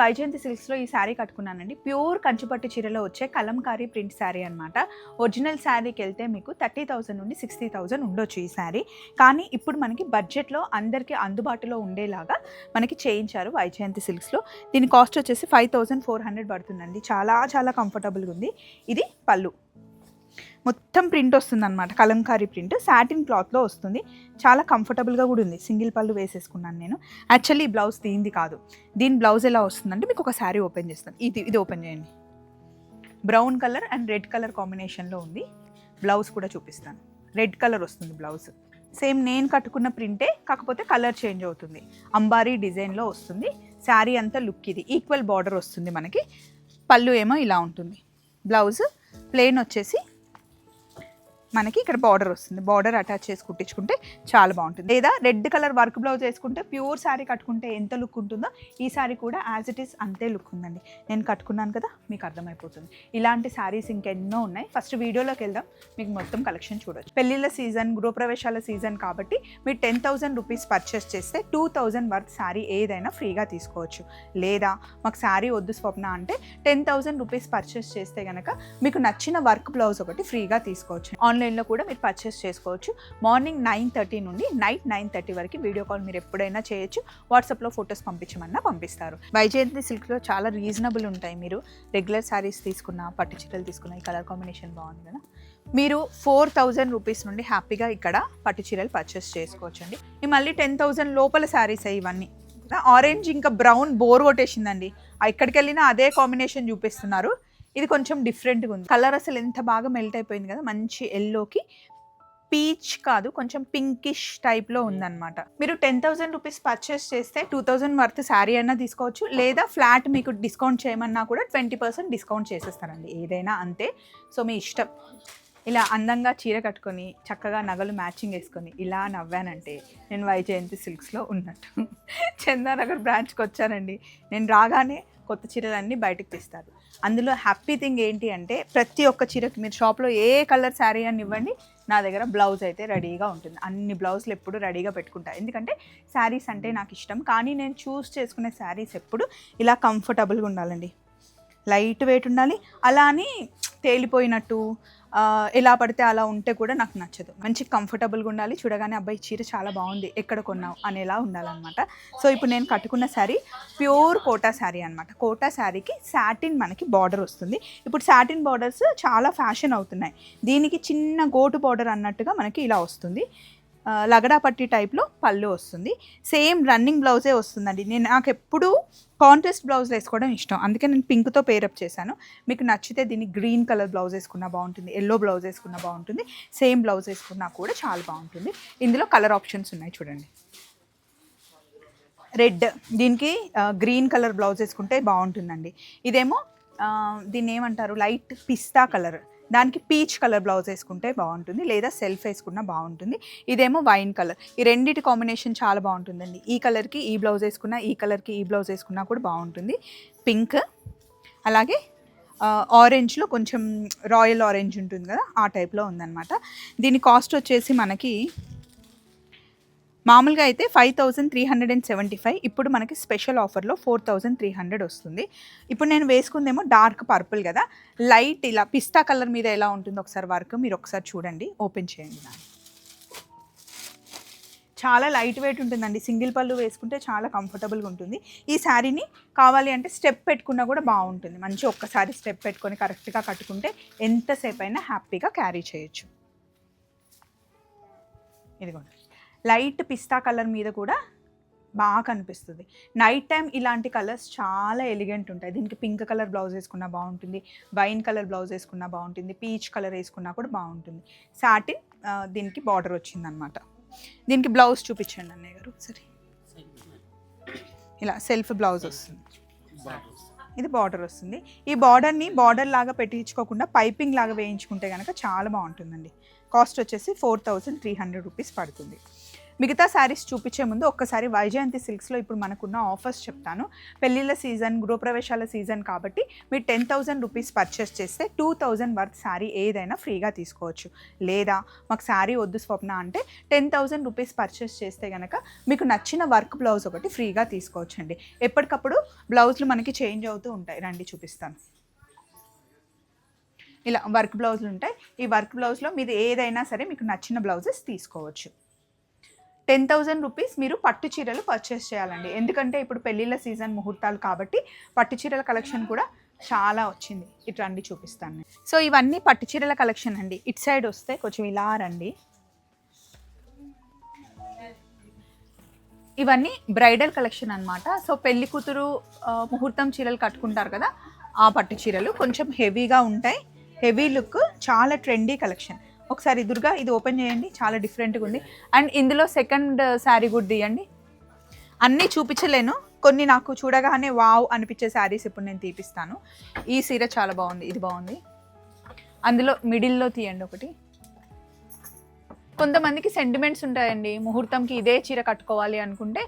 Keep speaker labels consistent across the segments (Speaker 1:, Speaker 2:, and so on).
Speaker 1: వైజయంతి సిల్క్స్లో ఈ శారీ కట్టుకున్నానండి. ప్యూర్ కంచుపట్టు చీరలో వచ్చే కలంకారీ ప్రింట్ శారీ అనమాట ఒరిజినల్ శారీకి వెళ్తే మీకు థర్టీ థౌసండ్ నుండి సిక్స్టీ థౌసండ్ ఉండొచ్చు ఈ శారీ. కానీ ఇప్పుడు మనకి బడ్జెట్లో అందరికీ అందుబాటులో ఉండేలాగా మనకి చేయించారు వైజయంతి సిల్క్స్లో. దీని కాస్ట్ వచ్చేసి ఫైవ్ థౌసండ్ ఫోర్ హండ్రెడ్ పడుతుందండి. చాలా చాలా కంఫర్టబుల్గా ఉంది. ఇది పళ్ళు. మొత్తం ప్రింట్ వస్తుంది అనమాట కలంకారీ ప్రింట్. సాటిన్ క్లాత్లో వస్తుంది. చాలా కంఫర్టబుల్గా కూడా ఉంది. సింగిల్ పళ్ళు వేసేసుకున్నాను నేను. యాక్చువల్లీ ఈ బ్లౌజ్ దీనిది కాదు. దీని బ్లౌజ్ ఎలా వస్తుందంటే మీకు ఒక శారీ ఓపెన్ చేస్తాను. ఇది ఇది ఓపెన్ చేయండి. Brown colour and red colour కాంబినేషన్లో ఉంది. బ్లౌజ్ కూడా చూపిస్తాను. రెడ్ కలర్ వస్తుంది బ్లౌజ్. సేమ్ నేను కట్టుకున్న ప్రింటే కాకపోతే కలర్ చేంజ్ అవుతుంది. అంబారీ డిజైన్లో వస్తుంది. శారీ అంతా లుక్ ఇది. ఈక్వల్ బార్డర్ వస్తుంది మనకి. పళ్ళు ఏమో ఇలా ఉంటుంది. బ్లౌజ్ ప్లెయిన్ వచ్చేసి మనకి ఇక్కడ బార్డర్ వస్తుంది. బార్డర్ అటాచ్ చేసి కుట్టించుకుంటే చాలా బాగుంటుంది. లేదా రెడ్ కలర్ వర్క్ బ్లౌజ్ వేసుకుంటే ప్యూర్ శారీ కట్టుకుంటే ఎంత లుక్ ఉంటుందో ఈ శారీ కూడా యాజ్ ఇట్ ఈస్ అంతే లుక్ ఉందండి. నేను కట్టుకున్నాను కదా మీకు అర్థమైపోతుంది. ఇలాంటి శారీస్ ఇంకెన్నో ఉన్నాయి. ఫస్ట్ వీడియోలోకి వెళ్దాం. మీకు మొత్తం కలెక్షన్ చూడొచ్చు. పెళ్ళిళ్ళ సీజన్ గృహప్రవేశాల సీజన్ కాబట్టి మీరు టెన్ థౌసండ్ రూపీస్ పర్చేస్ చేస్తే టూ థౌజండ్ వర్త్ శారీ ఏదైనా ఫ్రీగా తీసుకోవచ్చు. లేదా మాకు శారీ వద్దు స్వప్న అంటే టెన్ థౌసండ్ రూపీస్ పర్చేస్ చేస్తే కనుక మీకు నచ్చిన వర్క్ బ్లౌజ్ ఒకటి ఫ్రీగా తీసుకోవచ్చు. ఆన్లైన్లో కూడా మీరు పర్చేస్ చేసుకోవచ్చు. మార్నింగ్ నైన్ థర్టీ నుండి నైట్ నైన్ థర్టీ వరకు వీడియో కాల్ మీరు ఎప్పుడైనా చేయొచ్చు. వాట్సాప్లో ఫొటోస్ పంపించమన్నా పంపిస్తారు. వైజయంతి సిల్క్లో చాలా రీజనబుల్ ఉంటాయి మీరు. రెగ్యులర్ శారీస్ తీసుకున్న పట్టు చీరలు తీసుకున్న ఈ కలర్ కాంబినేషన్ బాగుంది కదా. మీరు ఫోర్ థౌజండ్ రూపీస్ నుండి హ్యాపీగా ఇక్కడ పట్టు చీరలు పర్చేస్ చేసుకోవచ్చు అండి ఈ మళ్ళీ టెన్ థౌజండ్ లోపల శారీస్ ఇవన్నీ. ఆరెంజ్ ఇంకా బ్రౌన్ బోర్ కొట్టేసిందండి. ఎక్కడికి వెళ్ళినా అదే కాంబినేషన్ చూపిస్తున్నారు. ఇది కొంచెం డిఫరెంట్గా ఉంది. కలర్ అసలు ఎంత బాగా మెల్ట్ అయిపోయింది కదా మంచి ఎల్లోకి పీచ్ కాదు కొంచెం పింకిష్ టైప్లో ఉందన్నమాట. మీరు టెన్ థౌసండ్ రూపీస్ పర్చేస్ చేస్తే టూ థౌసండ్ వర్త్ శారీ అయినా తీసుకోవచ్చు లేదా ఫ్లాట్ మీకు డిస్కౌంట్ చేయమన్నా కూడా ట్వంటీ పర్సెంట్ డిస్కౌంట్ చేసేస్తారండి. ఏదైనా అంతే. సో మీ ఇష్టం. ఇలా అందంగా చీర కట్టుకొని చక్కగా నగలు మ్యాచింగ్ వేసుకొని ఇలా నవ్వానంటే నేను వైజయంతి సిల్క్స్లో ఉన్నట్టు. చందానగర్ బ్రాంచ్కి వచ్చానండి. నేను రాగానే కొత్త చీరలన్నీ బయటకు తీస్తారు. అందులో హ్యాపీ థింగ్ ఏంటి అంటే ప్రతి ఒక్క చీరకి మీరు షాప్లో ఏ కలర్ శారీ అని ఇవ్వండి నా దగ్గర బ్లౌజ్ అయితే రెడీగా ఉంటుంది. అన్ని బ్లౌజ్లు ఎప్పుడు రెడీగా పెట్టుకుంటా. ఎందుకంటే శారీస్ అంటే నాకు ఇష్టం. కానీ నేను చూస్ చేసుకునే శారీస్ ఎప్పుడు ఇలా కంఫర్టబుల్గా ఉండాలండి. లైట్ వెయిట్ ఉండాలి. అలా అని తేలిపోయినట్టు ఎలా పడితే అలా ఉంటే కూడా నాకు నచ్చదు. మంచి కంఫర్టబుల్గా ఉండాలి. చూడగానే అబ్బాయి చీర చాలా బాగుంది. ఎక్కడ కొన్నావు? అనేలా ఉండాలన్నమాట. సో ఇప్పుడు నేను కట్టుకున్న శారీ ప్యూర్ కోటా శారీ అనమాట కోటా శారీకి సాటిన్ మనకి బార్డర్ వస్తుంది. ఇప్పుడు సాటిన్ బార్డర్స్ చాలా ఫ్యాషన్ అవుతున్నాయి. దీనికి చిన్న గోటు బార్డర్ అన్నట్టుగా మనకి ఇలా వస్తుంది. లగడా పట్టి టైప్లో పళ్ళు వస్తుంది. సేమ్ రన్నింగ్ బ్లౌజే వస్తుందండి. నేను నాకు ఎప్పుడూ కాంట్రాస్ట్ బ్లౌజ్ వేసుకోవడం ఇష్టం. అందుకే నేను పింక్తో పేరప్ చేశాను. మీకు నచ్చితే దీన్ని గ్రీన్ కలర్ బ్లౌజ్ వేసుకున్నా బాగుంటుంది. ఎల్లో బ్లౌజ్ వేసుకున్నా బాగుంటుంది. సేమ్ బ్లౌజ్ వేసుకున్నా కూడా చాలా బాగుంటుంది. ఇందులో కలర్ ఆప్షన్స్ ఉన్నాయి చూడండి. రెడ్ దీనికి గ్రీన్ కలర్ బ్లౌజ్ వేసుకుంటే బాగుంటుందండి. ఇదేమో దీన్ని ఏమంటారు లైట్ పిస్తా కలర్. దానికి పీచ్ కలర్ బ్లౌజ్ వేసుకుంటే బాగుంటుంది లేదా సెల్ఫ్ వేసుకున్నా బాగుంటుంది. ఇదేమో వైన్ కలర్. ఈ రెండిటి కాంబినేషన్ చాలా బాగుంటుందండి. ఈ కలర్కి ఈ బ్లౌజ్ వేసుకున్నా ఈ కలర్కి ఈ బ్లౌజ్ వేసుకున్నా కూడా బాగుంటుంది. పింక్ అలాగే ఆరెంజ్లో కొంచెం రాయల్ ఆరెంజ్ ఉంటుంది కదా ఆ టైప్లో ఉందన్నమాట. దీని కాస్ట్ వచ్చేసి మనకి మామూలుగా అయితే five thousand three hundred and seventy five ఇప్పుడు మనకి స్పెషల్ ఆఫర్లో ఫోర్ థౌజండ్ త్రీ హండ్రెడ్ వస్తుంది. ఇప్పుడు నేను వేసుకుందేమో డార్క్ పర్పుల్ కదా. లైట్ ఇలా పిస్తా కలర్ మీద ఎలా ఉంటుందో ఒకసారి వర్క్ మీరు ఒకసారి చూడండి. ఓపెన్ చేయండి దాన్ని. చాలా లైట్ వెయిట్ ఉంటుందండి. సింగిల్ పళ్ళు వేసుకుంటే చాలా కంఫర్టబుల్గా ఉంటుంది. ఈ శారీని కావాలి అంటే స్టెప్ పెట్టుకున్నా కూడా బాగుంటుంది. మంచి ఒక్కసారి స్టెప్ పెట్టుకొని కరెక్ట్గా కట్టుకుంటే ఎంతసేపు అయినా హ్యాపీగా క్యారీ చేయొచ్చు. ఇదిగోండి. లైట్ పిస్తా కలర్ మీద కూడా బాగా కనిపిస్తుంది. నైట్ టైం ఇలాంటి కలర్స్ చాలా ఎలిగెంట్ ఉంటాయి. దీనికి పింక్ కలర్ బ్లౌజ్ వేసుకున్నా బాగుంటుంది. వైన్ కలర్ బ్లౌజ్ వేసుకున్నా బాగుంటుంది. పీచ్ కలర్ వేసుకున్నా కూడా బాగుంటుంది. సాటిన్ దీనికి బార్డర్ వచ్చిందనమాట దీనికి బ్లౌజ్ చూపించండి అన్నయ్య గారు. సరే. ఇలా సెల్ఫ్ బ్లౌజ్ వస్తుంది. ఇది బార్డర్ వస్తుంది. ఈ బార్డర్ని బార్డర్ లాగా పెట్టించుకోకుండా పైపింగ్ లాగా వేయించుకుంటే కనుక చాలా బాగుంటుందండి. కాస్ట్ వచ్చేసి four thousand three hundred rupees పడుతుంది. మిగతా శారీస్ చూపించే ముందు ఒక్కసారి వైజయంతి సిల్క్స్లో ఇప్పుడు మనకున్న ఆఫర్స్ చెప్తాను. పెళ్ళిళ్ళ సీజన్ గృహప్రవేశాల సీజన్ కాబట్టి మీరు టెన్ థౌసండ్ రూపీస్ పర్చేస్ చేస్తే టూ థౌజండ్ వర్త్ శారీ ఏదైనా ఫ్రీగా తీసుకోవచ్చు. లేదా మాకు శారీ వద్దు స్వప్న అంటే టెన్ థౌసండ్ రూపీస్ పర్చేస్ చేస్తే కనుక మీకు నచ్చిన వర్క్ బ్లౌజ్ ఒకటి ఫ్రీగా తీసుకోవచ్చండి. ఎప్పటికప్పుడు బ్లౌజ్లు మనకి చేంజ్ అవుతూ ఉంటాయి. రండి చూపిస్తాను. ఇలా వర్క్ బ్లౌజులు ఉంటాయి. ఈ వర్క్ బ్లౌజ్లో మీరు ఏదైనా సరే మీకు నచ్చిన బ్లౌజెస్ తీసుకోవచ్చు. టెన్ థౌజండ్ రూపీస్ మీరు పట్టు చీరలు పర్చేస్ చేయాలండి. ఎందుకంటే ఇప్పుడు పెళ్ళిళ్ళ సీజన్ ముహూర్తాలు కాబట్టి పట్టు చీరల కలెక్షన్ కూడా చాలా వచ్చింది. ఇటు రండి చూపిస్తాను. సో ఇవన్నీ పట్టు చీరల కలెక్షన్ అండి. ఇటు సైడ్ వస్తే కొంచెం ఇలా రండి. ఇవన్నీ బ్రైడల్ కలెక్షన్ అన్నమాట. సో పెళ్ళి కూతురు ముహూర్తం చీరలు కట్టుకుంటారు కదా ఆ పట్టు చీరలు కొంచెం హెవీగా ఉంటాయి. హెవీ లుక్ చాలా ట్రెండీ కలెక్షన్ ఒకసారి దుర్గా ఇది ఓపెన్ చేయండి. చాలా డిఫరెంట్గా ఉంది. అండ్ ఇందులో సెకండ్ శారీ uh, కూడా తీయండి. అన్నీ చూపించలేను. కొన్ని నాకు చూడగానే వావ్ అనిపించే శారీస్ ఇప్పుడు నేను తీపిస్తాను. ఈ సీర చాలా బాగుంది. ఇది బాగుంది. అందులో మిడిల్లో తీయండి ఒకటి. కొంతమందికి సెంటిమెంట్స్ ఉంటాయండి. ముహూర్తంకి ఇదే చీర కట్టుకోవాలి అనుకుంటే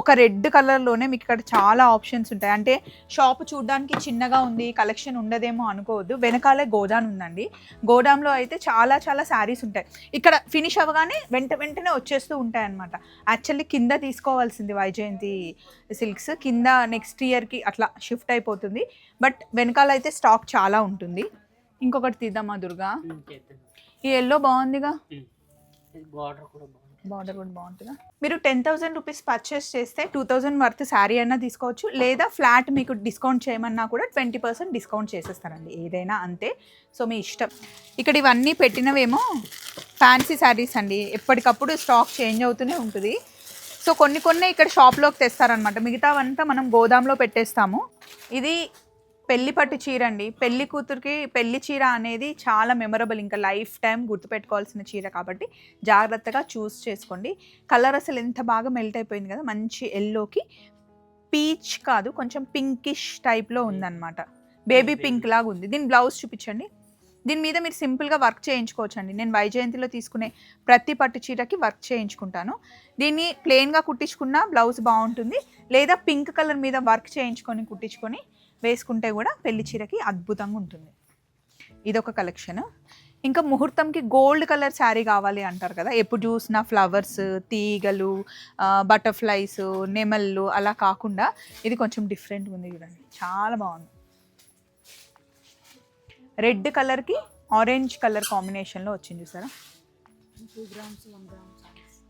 Speaker 1: ఒక రెడ్ కలర్లోనే మీకు ఇక్కడ చాలా ఆప్షన్స్ ఉంటాయి. అంటే షాప్ చూడడానికి చిన్నగా ఉంది కలెక్షన్ ఉండదేమో అనుకోవద్దు. వెనకాలే గోదాన్ ఉందండి. గోదాంలో అయితే చాలా చాలా శారీస్ ఉంటాయి. ఇక్కడ ఫినిష్ అవ్వగానే వెంట వెంటనే వచ్చేస్తూ ఉంటాయి అనమాట యాక్చువల్లీ కింద తీసుకోవాల్సింది వైజయంతి సిల్క్స్ కింద నెక్స్ట్ ఇయర్కి అట్లా షిఫ్ట్ అయిపోతుంది. బట్ వెనకాల అయితే స్టాక్ చాలా ఉంటుంది. ఇంకొకటి తీద్దామా దుర్గా? ఈ ఎల్లో బాగుందిగా.
Speaker 2: బార్డర్ కూడా
Speaker 1: బార్డర్ కూడా బాగుంటుందా? మీరు టెన్ థౌసండ్ రూపీస్ పర్చేస్ చేస్తే టూ థౌసండ్ వర్త్ శారీ అయినా తీసుకోవచ్చు. లేదా ఫ్లాట్ మీకు డిస్కౌంట్ చేయమన్నా కూడా ట్వంటీ పర్సెంట్ డిస్కౌంట్ చేసేస్తారండి. ఏదైనా అంతే. సో మీ ఇష్టం. ఇక్కడ ఇవన్నీ పెట్టినవేమో ఫ్యాన్సీ శారీస్ అండి. ఎప్పటికప్పుడు స్టాక్ చేంజ్ అవుతూనే ఉంటుంది. సో కొన్ని కొన్ని ఇక్కడ షాప్లోకి తెస్తారనమాట మిగతావంతా మనం గోదాంలో పెట్టేస్తాము. ఇది పెళ్ళి పట్టు చీర అండి పెళ్ళి కూతురికి పెళ్ళి చీర అనేది చాలా మెమరబుల్ ఇంకా లైఫ్ టైం గుర్తుపెట్టుకోవాల్సిన చీర కాబట్టి జాగ్రత్తగా చూస్ చేసుకోండి. కలర్ అసలు ఎంత బాగా మెల్ట్ అయిపోయింది కదా మంచి ఎల్లోకి పీచ్ కాదు కొంచెం పింకిష్ టైప్లో ఉందన్నమాట. బేబీ పింక్ లాగా ఉంది. దీని బ్లౌజ్ చూపించండి. దీని మీద మీరు సింపుల్గా వర్క్ చేయించుకోవచ్చు అండి నేను వైజయంతిలో తీసుకునే ప్రతి పట్టు చీరకి వర్క్ చేయించుకుంటాను. దీన్ని ప్లెయిన్గా కుట్టించుకున్న బ్లౌజ్ బాగుంటుంది. లేదా పింక్ కలర్ మీద వర్క్ చేయించుకొని కుట్టించుకొని వేసుకుంటే కూడా పెళ్ళి చీరకి అద్భుతంగా ఉంటుంది. ఇదొక కలెక్షన్ ఇంకా ముహూర్తంకి గోల్డ్ కలర్ శారీ కావాలి అంటారు కదా. ఎప్పుడు చూసినా ఫ్లవర్స్ తీగలు బటర్ఫ్లైస్ నెమళ్ళు అలా కాకుండా ఇది కొంచెం డిఫరెంట్గా ఉంది చూడండి. చాలా బాగుంది. రెడ్ కలర్కి ఆరెంజ్ కలర్ కాంబినేషన్లో వచ్చింది చూసారా?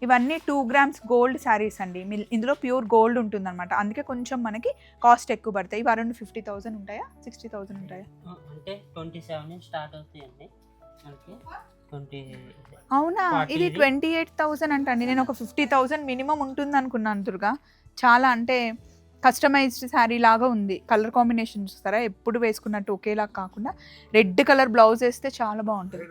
Speaker 1: ఇవన్నీ టూ గ్రామ్స్ గోల్డ్ శారీస్ అండి. ఇందులో ప్యూర్ గోల్డ్ ఉంటుంది అనమాట అందుకే కొంచెం మనకి కాస్ట్ ఎక్కువ పడతాయి. ఇవి అరౌండ్ ఫిఫ్టీ థౌసండ్ ఉంటాయా? సిక్స్టీ థౌసండ్ ఉంటాయా?
Speaker 2: అంటే ట్వంటీ సెవెన్ స్టార్ట్ అవుతాయండి.
Speaker 1: అవునా? ఇది? ట్వంటీ ఎయిట్ థౌసండ్ అంటండి. నేను ఒక ఫిఫ్టీ థౌసండ్ మినిమం ఉంటుంది అనుకున్నాను దుర్గా. చాలా అంటే కస్టమైజ్డ్ శారీ లాగా ఉంది. కలర్ కాంబినేషన్ చూస్తారా? ఎప్పుడు వేసుకున్నట్టు ఒకేలా కాకుండా రెడ్ కలర్ బ్లౌజ్ వేస్తే చాలా బాగుంటుంది.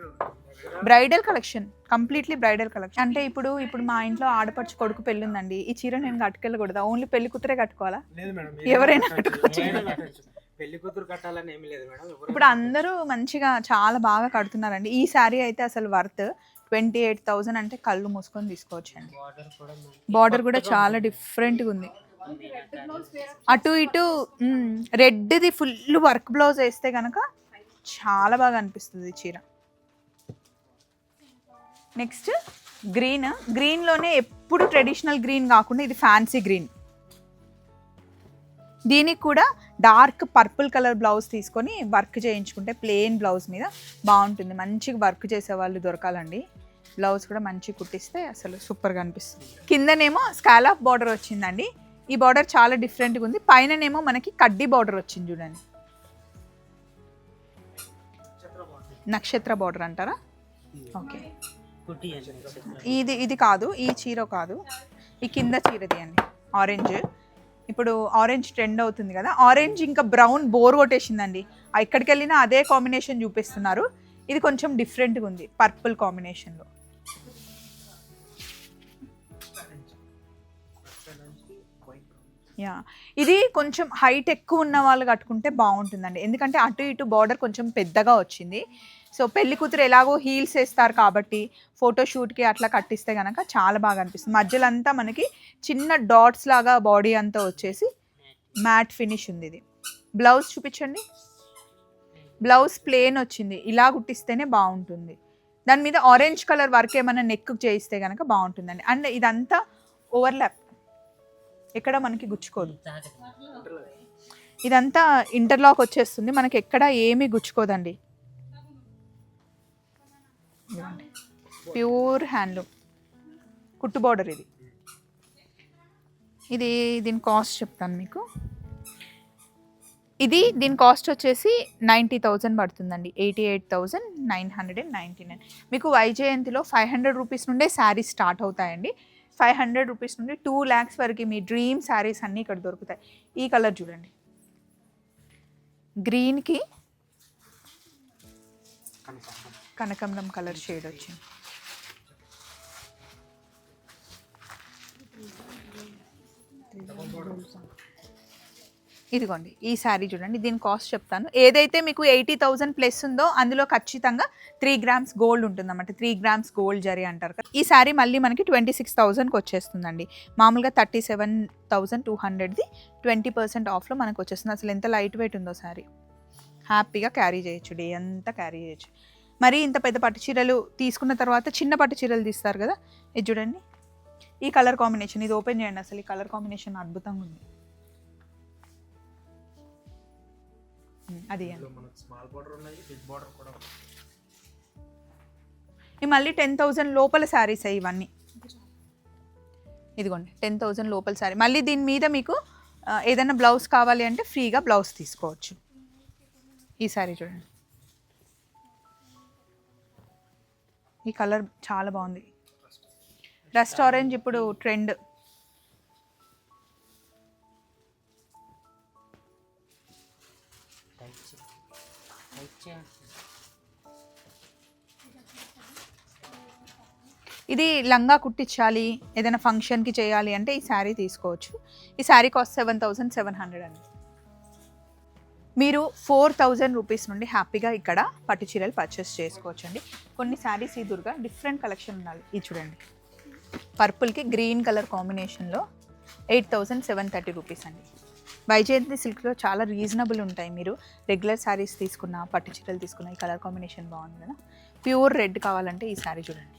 Speaker 1: Bridal collection completely bridal collection. అంటే ఇప్పుడు ఇప్పుడు మా ఇంట్లో ఆడపడుచు కొడుకు పెళ్ళి ఉందండి ఈ చీర నేను కట్టుకెళ్ళకూడదా ఓన్లీ పెళ్ళి కూతురే కట్టుకోవాలా? ఎవరైనా. కట్టుకోవచ్చు.
Speaker 3: ఎవరైనా కట్టొచ్చు. పెళ్ళి కూతురు కట్టాలని ఏమీ లేదు మేడం ఎవరైనా
Speaker 1: ఇప్పుడు అందరూ మంచిగా చాలా బాగా కడుతున్నారండి. ఈ శారీ అయితే అసలు వర్త్ ట్వంటీ ఎయిట్ థౌసండ్ అంటే కళ్ళు మూసుకొని తీసుకోవచ్చండి.
Speaker 2: బార్డర్ కూడా
Speaker 1: చాలా. డిఫరెంట్గా ఉంది.
Speaker 2: అంటే
Speaker 1: అటు ఇటు రెడ్ది ఫుల్ వర్క్ బ్లౌజ్ వేస్తే కనుక చాలా బాగా అనిపిస్తుంది ఈ చీర. Next green. గ్రీన్లోనే ఎప్పుడు ట్రెడిషనల్ గ్రీన్ కాకుండా ఇది ఫ్యాన్సీ గ్రీన్. దీనికి కూడా డార్క్ పర్పుల్ కలర్ బ్లౌజ్ తీసుకొని వర్క్ చేయించుకుంటే ప్లెయిన్ బ్లౌజ్ మీద బాగుంటుంది. మంచిగా వర్క్ చేసే వాళ్ళు దొరకాలండి. బ్లౌజ్ కూడా మంచిగా కుట్టిస్తే అసలు సూపర్గా అనిపిస్తుంది. కిందనేమో స్కాలాప్ బార్డర్ వచ్చిందండి. ఈ బార్డర్ చాలా డిఫరెంట్గా ఉంది. పైననేమో మనకి కడ్డీ బార్డర్ వచ్చింది చూడండి. నక్షత్ర బార్డర్ అంటారా? ఓకే. ఇది ఇది కాదు ఈ చీర కాదు. ఈ కింద చీరది అండి. ఆరెంజ్ ఇప్పుడు ఆరెంజ్ ట్రెండ్ అవుతుంది కదా ఆరెంజ్ ఇంకా బ్రౌన్ బోర్ కొట్టేసిందండి. ఎక్కడికి వెళ్ళినా అదే కాంబినేషన్ చూపిస్తున్నారు. ఇది కొంచెం డిఫరెంట్గా ఉంది పర్పుల్ కాంబినేషన్లో యా ఇది కొంచెం హైట్ ఎక్కువ ఉన్న వాళ్ళు కట్టుకుంటే బాగుంటుందండి. ఎందుకంటే అటు ఇటు బార్డర్ కొంచెం పెద్దగా వచ్చింది. సో పెళ్ళి కూతురు ఎలాగో హీల్స్ వేస్తారు కాబట్టి ఫోటోషూట్కి అట్లా కట్టిస్తే కనుక చాలా బాగా అనిపిస్తుంది. మధ్యలో అంతా మనకి చిన్న డాట్స్ లాగా బాడీ అంతా వచ్చేసి మ్యాట్ ఫినిష్ ఉంది ఇది. బ్లౌజ్ చూపించండి. బ్లౌజ్ ప్లేన్ వచ్చింది. ఇలా కుట్టిస్తేనే బాగుంటుంది. దాని మీద ఆరెంజ్ కలర్ వర్క్ ఏమైనా నెక్ చేయిస్తే కనుక బాగుంటుందండి. అండ్ ఇదంతా ఓవర్లాప్ ఎక్కడ మనకి గుచ్చుకోదు. ఇదంతా ఇంటర్లాక్ వచ్చేస్తుంది. మనకి ఎక్కడ ఏమీ గుచ్చుకోదండి. Pure handloom. కుట్టు బార్డర్ ఇది. ఇది దీని కాస్ట్ చెప్తాను మీకు. ఇది దీని కాస్ట్ వచ్చేసి నైంటీ థౌజండ్ పడుతుందండి. Eighty eight thousand nine hundred and ninety nine. మీకు వైజయంతిలో ఫైవ్ హండ్రెడ్ రూపీస్ నుండే శారీస్ స్టార్ట్ అవుతాయండి. ఫైవ్ హండ్రెడ్ రూపీస్ నుండి టూ ల్యాక్స్ వరకు మీ డ్రీమ్ శారీస్ అన్నీ ఇక్కడ దొరుకుతాయి. ఈ కలర్ చూడండి. గ్రీన్కి కనకంబరం కలర్ షేడ్ వచ్చింది ఇదిగోండి ఈ శారీ చూడండి దీని కాస్ట్ చెప్తాను. ఏదైతే మీకు ఎయిటీ థౌజండ్ ప్లస్ ఉందో అందులో ఖచ్చితంగా త్రీ గ్రామ్స్ గోల్డ్ ఉంటుందన్నమాట. త్రీ గ్రామ్స్ గోల్డ్ జరీ అంటారు కదా. ఈ శారీ మళ్ళీ మనకి ట్వంటీ సిక్స్ థౌజండ్కి వచ్చేస్తుందండి. మామూలుగా థర్టీ సెవెన్ థౌజండ్ టూ హండ్రెడ్ది ట్వంటీ పర్సెంట్ ఆఫ్లో మనకు వచ్చేస్తుంది. అసలు ఎంత లైట్ వెయిట్ ఉందో శారీ. హ్యాపీగా క్యారీ చేయొచ్చు డే అంతా క్యారీ చేయొచ్చు. మరి ఇంత పెద్ద పట్టు చీరలు తీసుకున్న తర్వాత చిన్న పట్టు చీరలు తీస్తారు కదా? ఇది చూడండి. ఈ కలర్ కాంబినేషన్ ఇది ఓపెన్ చేయండి అసలు ఈ కలర్ కాంబినేషన్ అద్భుతంగా ఉంది. అది. ఇవి మళ్ళీ టెన్ థౌజండ్ లోపల శారీస్ ఇవన్నీ? ఇదిగోండి టెన్ థౌజండ్ లోపల శారీ. మళ్ళీ దీని మీద మీకు ఏదైనా బ్లౌజ్ కావాలి అంటే ఫ్రీగా బ్లౌజ్ తీసుకోవచ్చు. ఈ శారీ చూడండి. ఈ కలర్ చాలా బాగుంది. డస్ట్ ఆరెంజ్ ఇప్పుడు ట్రెండ్. ఇది లంగా కుట్టించాలి ఏదైనా ఫంక్షన్కి చేయాలి అంటే ఈ శారీ తీసుకోవచ్చు. ఈ sari cost seven thousand seven hundred అండి. మీరు ఫోర్ థౌజండ్ రూపీస్ నుండి హ్యాపీగా ఇక్కడ పట్టు చీరలు పర్చేస్ చేసుకోవచ్చు అండి కొన్ని శారీస్ ఈ దుర్గా డిఫరెంట్ కలెక్షన్ ఉన్నాయి ఇది చూడండి. పర్పుల్కి గ్రీన్ కలర్ కాంబినేషన్లో eight thousand seven thirty rupees అండి. వైజయంతి సిల్క్లో చాలా రీజనబుల్ ఉంటాయి మీరు. రెగ్యులర్ శారీస్ తీసుకున్న పట్టు చీరలు తీసుకున్న ఈ కలర్ కాంబినేషన్ బాగుంది కదా. ప్యూర్ రెడ్ కావాలంటే ఈ శారీ చూడండి.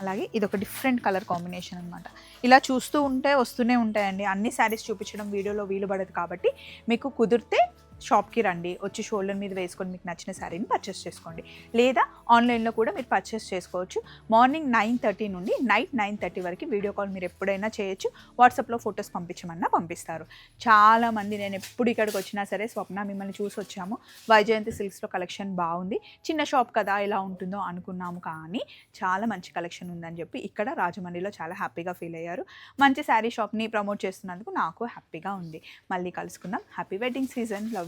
Speaker 1: అలాగే ఇది ఒక డిఫరెంట్ కలర్ కాంబినేషన్ అనమాట ఇలా చూస్తూ ఉంటే వస్తూనే ఉంటాయండి. అన్ని శారీస్ చూపించడం వీడియోలో వీలు పడదు కాబట్టి మీకు కుదిరితే షాప్కి రండి వచ్చి షోల్డర్ మీద వేసుకొని మీకు నచ్చిన శారీని పర్చేస్ చేసుకోండి. లేదా ఆన్లైన్లో కూడా మీరు పర్చేస్ చేసుకోవచ్చు. మార్నింగ్ నైన్ థర్టీ నుండి నైట్ నైన్ థర్టీ వరకు వీడియో కాల్ మీరు ఎప్పుడైనా చేయొచ్చు. వాట్సాప్లో ఫొటోస్ పంపించమన్నా పంపిస్తారు. చాలామంది నేను ఎప్పుడు ఇక్కడికి వచ్చినా సరే స్వప్న మిమ్మల్ని చూసి వచ్చాము. వైజయంతి సిల్క్స్లో కలెక్షన్ బాగుంది. చిన్న షాప్ కదా ఎలా ఉంటుందో అనుకున్నాము కానీ చాలా మంచి కలెక్షన్ ఉందని చెప్పి ఇక్కడ రాజమండ్రిలో చాలా హ్యాపీగా ఫీల్ అయ్యారు. మంచి శారీ షాప్ని ప్రమోట్ చేస్తున్నందుకు నాకు హ్యాపీగా ఉంది. మళ్ళీ కలుసుకుందాం. Happy wedding season love